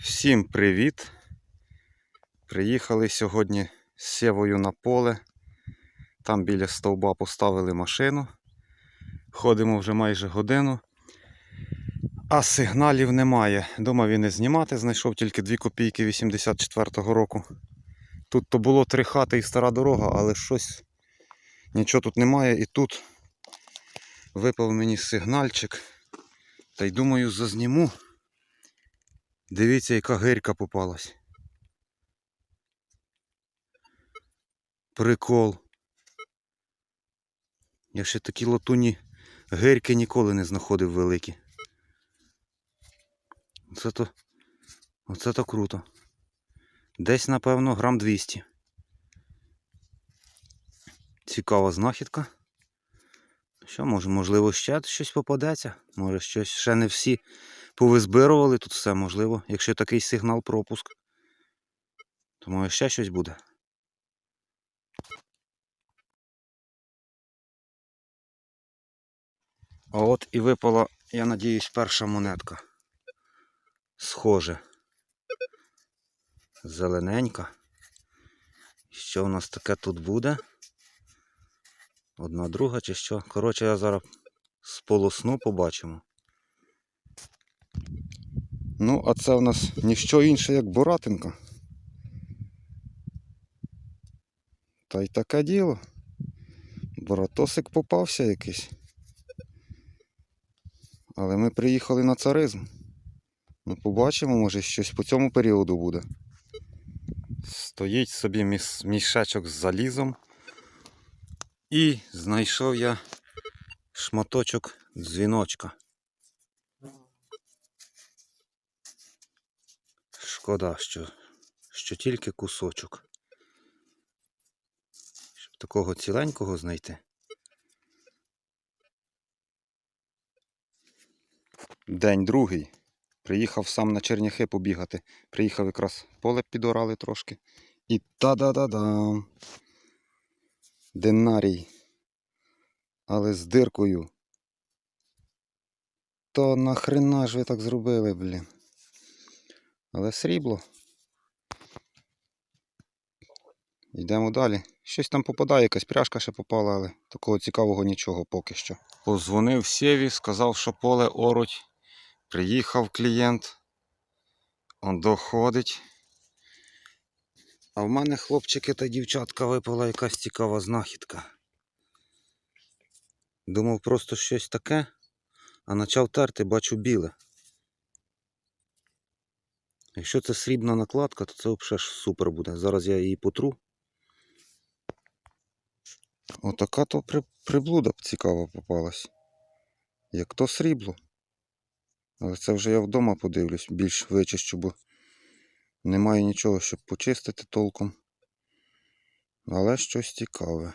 Всім привіт! Приїхали сьогодні з сєвою на поле. Там біля стовба поставили машину. Ходимо вже майже годину. А сигналів немає. Думав він не знімати, знайшов тільки 2 копійки 84-го року. Тут то було три хати і стара дорога, але щось нічого тут немає. І тут випав мені сигнальчик. Та й думаю, зазніму. Дивіться, яка гирька попалась. Прикол. Я ще такі латуні гирьки ніколи не знаходив великі. Оце то, оце то круто. Десь, напевно, грам 200. Цікава знахідка. Що, може, можливо, ще щось попадеться? Може, щось ще не всі повизбирували тут все, можливо, якщо такий сигнал пропуск. То може ще щось буде. А от і випала, я надіюсь, перша монетка. Схоже. Зелененька. Що у нас таке тут буде? Одна друга чи що? Коротше, я зараз сполосну побачимо. Ну, а це у нас ніщо інше, як буратинка. Та й таке діло. Буратосик попався якийсь. Але ми приїхали на царизм. Ну, побачимо, може щось по цьому періоду буде. Стоїть собі мішечок з залізом. І знайшов я шматочок дзвіночка. Шкода, що, що тільки кусочок. Щоб такого ціленького знайти. День другий. Приїхав сам на черняхи побігати. Приїхав якраз поле підорали трошки. І та-да-да-дам. Динарій. Але з диркою. То нахрена ж ви так зробили, блін. Але срібло. Йдемо далі. Щось там попадає, якась пряжка ще попала, але такого цікавого нічого поки що. Позвонив Сєві, сказав, що поле оруть. Приїхав клієнт. Он доходить. А в мене хлопчики та дівчатка випала якась цікава знахідка. Думав просто щось таке, а почав терти, бачу біле. Якщо це срібна накладка, то це взагалі супер буде. Зараз я її потру. Отака то при... приблуда б цікава попалась. Як то срібло. Але це вже я вдома подивлюсь, більш вичищу, бо немає нічого, щоб почистити толком. Але щось цікаве.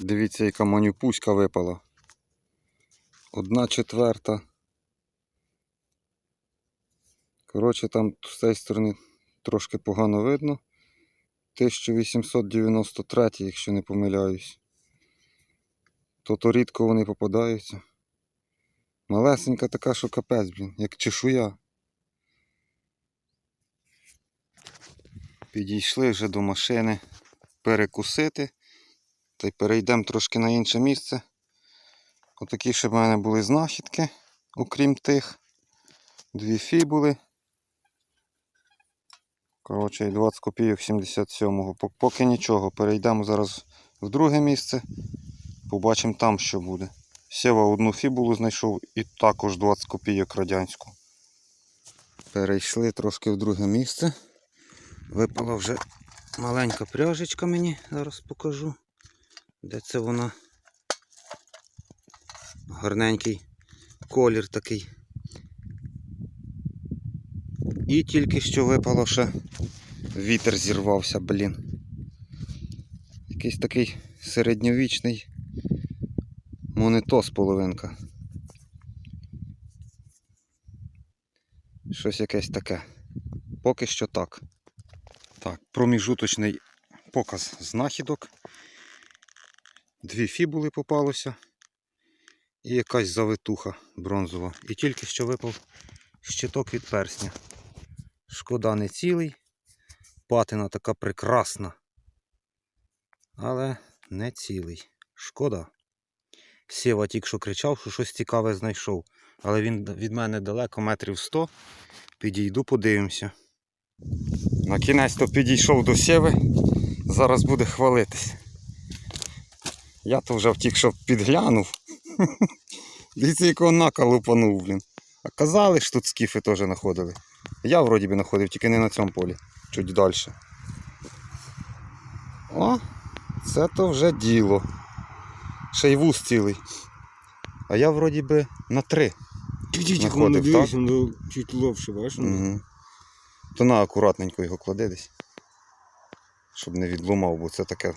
Дивіться, яка манюпуська випала. Одна четверта. Коротше, там з цієї сторони трошки погано видно. 1893, якщо не помиляюсь. То то рідко вони попадаються. Малесенька така, що капець, блін, як чешуя. Підійшли вже до машини перекусити. Та й перейдемо трошки на інше місце. Отакі ще в мене були знахідки, окрім тих. Дві фібули. Коротше, 20 копійок 77-го. Поки нічого. Перейдемо зараз в друге місце. Побачимо там, що буде. Сєва одну фібулу знайшов і також 20 копійок радянську. Перейшли трошки в друге місце. Випала вже маленька пряжечка мені, зараз покажу. Де це вона? Гарненький колір такий. І тільки що випало ще вітер зірвався, блін. Якийсь такий середньовічний монетос половинка. Щось якесь таке. Поки що так. Так, проміжуточний показ знахідок. Дві фібули попалося. І якась завитуха. бронзова. І тільки що випав щиток від персня. Шкода не цілий. Патина така прекрасна. Але не цілий. Шкода. Сєва тільки що кричав, що щось цікаве знайшов. Але він від мене далеко, метрів 100. Підійду, подивимося. На кінець то підійшов до сєви. Зараз буде хвалитись. Я то вже втік, що підглянув. Дивіться, якого нака лупанув, блін. А казали ж тут скіфи теж знаходили. Я вроді би знаходив, тільки не на цьому полі, чуть далі. О, це то вже діло. Ще й вуз цілий. А я вроді би на три. Чуть-чуть так? дивись, чуть ловше, бачиш? Угу. То на акуратненько його клади десь. Щоб не відломав, бо це таке.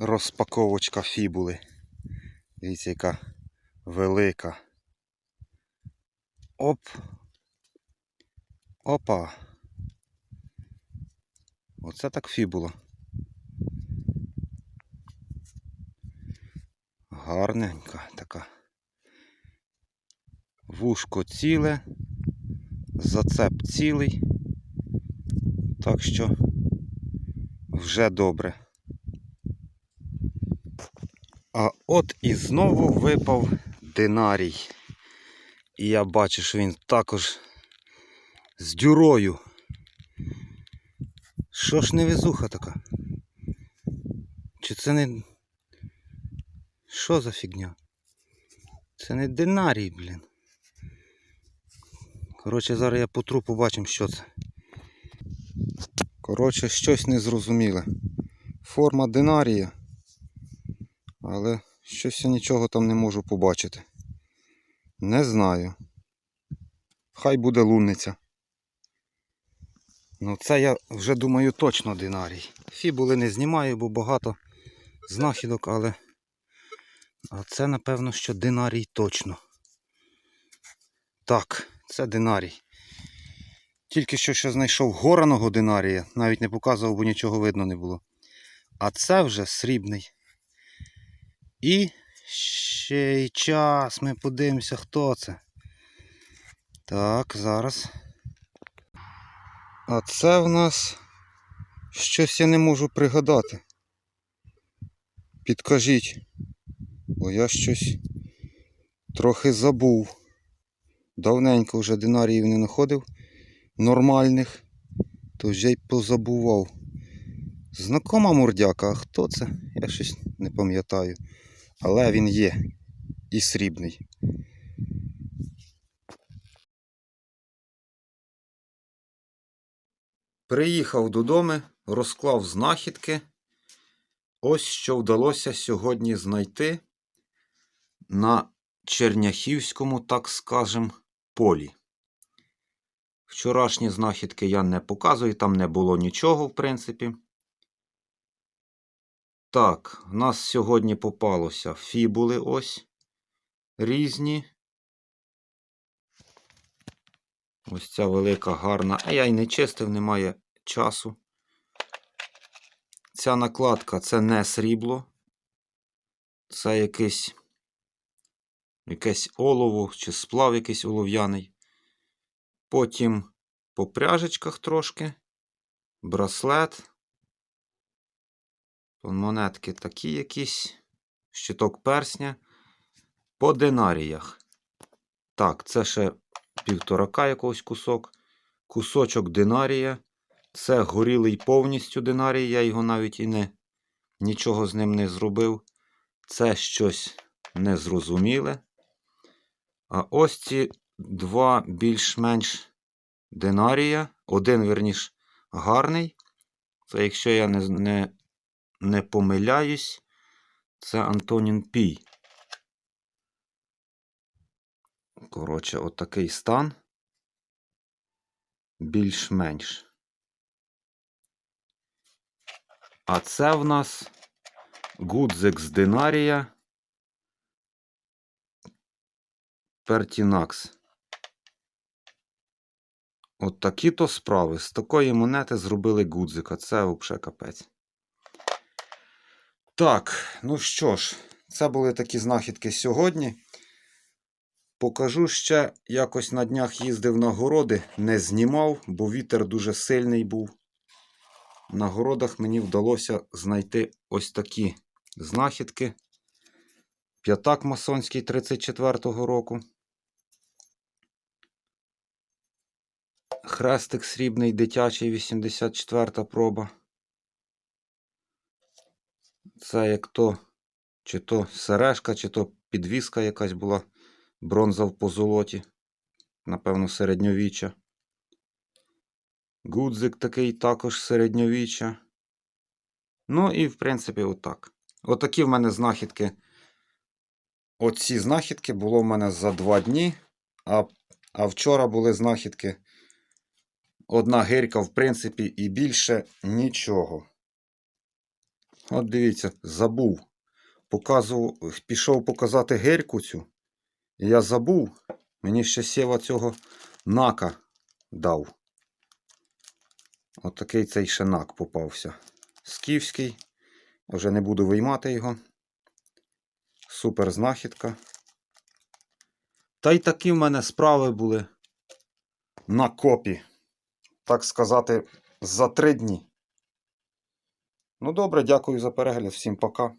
Розпаковочка фібули. Дивіться, яка велика. Оп. Опа. Оце так фібула. Гарненька така. Вушко ціле, зацеп цілий. Так що вже добре. А от і знову випав динарій. І я бачу, що він також з дюрою. Що ж невезуха така? Чи це не. Що за фігня? Це не динарій, блін. Коротше, зараз я потру побачимо, що це. Коротше, щось незрозуміле. Форма динарія. Але щось я нічого там не можу побачити. Не знаю. Хай буде лунниця. Ну це я вже думаю точно динарій. Фібули не знімаю, бо багато знахідок, але. А це, напевно, що динарій точно. Так, це динарій. Тільки що ще знайшов гораного динарія, навіть не показував, бо нічого видно не було. А це вже срібний. І ще й час. Ми подивимося, хто це. Так, зараз. А це в нас щось я не можу пригадати. Підкажіть. Бо я щось трохи забув. Давненько вже динаріїв не знаходив нормальних, то вже й позабував. Знакома мордяка, а хто це? Я щось не пам'ятаю. Але він є і срібний. Приїхав додому, розклав знахідки. Ось що вдалося сьогодні знайти на Черняхівському, так скажем, полі. Вчорашні знахідки я не показую, там не було нічого, в принципі. Так, в нас сьогодні попалося фібули ось різні. Ось ця велика гарна. А я й не чистив, немає часу. Ця накладка це не срібло. Це якийсь якесь олово чи сплав якийсь олов'яний. Потім по пряжечках трошки, браслет. Монетки такі якісь, щиток персня. По динаріях. Так, це ще півторака якогось кусок. Кусочок динарія. Це горілий повністю динарій, я його навіть і не нічого з ним не зробив. Це щось незрозуміле. А ось ці два більш-менш динарія. Один, верніш, гарний. Це, якщо я не, не, не помиляюсь, це Антонін Пій. Коротше, отакий стан. Більш-менш. А це в нас гудзик з динарія. Пертінакс. От такі то справи. З такої монети зробили гудзика. Це взагалі капець. Так, ну що ж, це були такі знахідки сьогодні. Покажу ще, якось на днях їздив на городи, не знімав, бо вітер дуже сильний був. На городах мені вдалося знайти ось такі знахідки. П'ятак масонський 34-го року. Хрестик срібний дитячий 84 проба. Це як то, чи то сережка, чи то підвіска якась була, бронза в позолоті, напевно, середньовіччя. Гудзик такий також середньовіччя. Ну і, в принципі, отак. Отакі в мене знахідки. Оці знахідки було в мене за два дні, а, а вчора були знахідки. Одна гирька, в принципі, і більше нічого. От дивіться, забув. Показував, пішов показати гирьку цю. Я забув. Мені ще сєва цього нака дав. От такий цей ще нак попався. Скіфський. Вже не буду виймати його. Супер знахідка. Та й такі в мене справи були на копі. Так сказати, за три дні. Ну добре, дякую за перегляд. Всім пока.